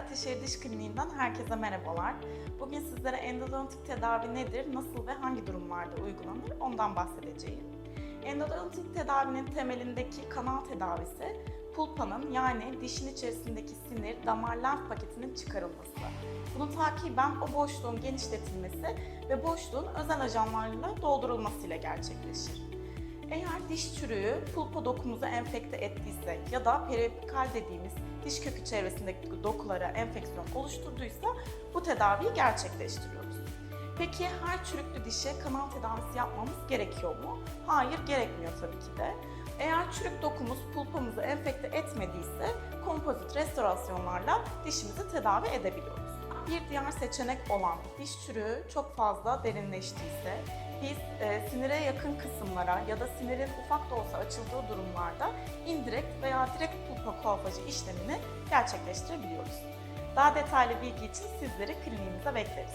Ateşehir Diş Kliniği'nden herkese merhabalar. Bugün sizlere endodontik tedavi nedir, nasıl ve hangi durumlarda uygulanır ondan bahsedeceğim. Endodontik tedavinin temelindeki kanal tedavisi, pulpanın yani dişin içerisindeki sinir, damar, lenf paketinin çıkarılması. Bunun takiben o boşluğun genişletilmesi ve boşluğun özel ajanlarla doldurulmasıyla gerçekleşir. Diş çürüğü pulpa dokumuzu enfekte ettiyse ya da periapikal dediğimiz diş kökü çevresindeki dokulara enfeksiyon oluşturduysa bu tedaviyi gerçekleştiriyoruz. Peki her çürüklü dişe kanal tedavisi yapmamız gerekiyor mu? Hayır, gerekmiyor tabii ki de. Eğer çürük dokumuz pulpamızı enfekte etmediyse kompozit restorasyonlarla dişimizi tedavi edebiliyoruz. Bir diğer seçenek olan diş çürüğü çok fazla derinleştiyse biz e, sinire yakın kısımlara ya da sinirin ufak da olsa açıldığı durumlarda indirekt veya direkt pulpa kuafajı işlemini gerçekleştirebiliyoruz. Daha detaylı bilgi için sizleri kliniğimize bekleriz.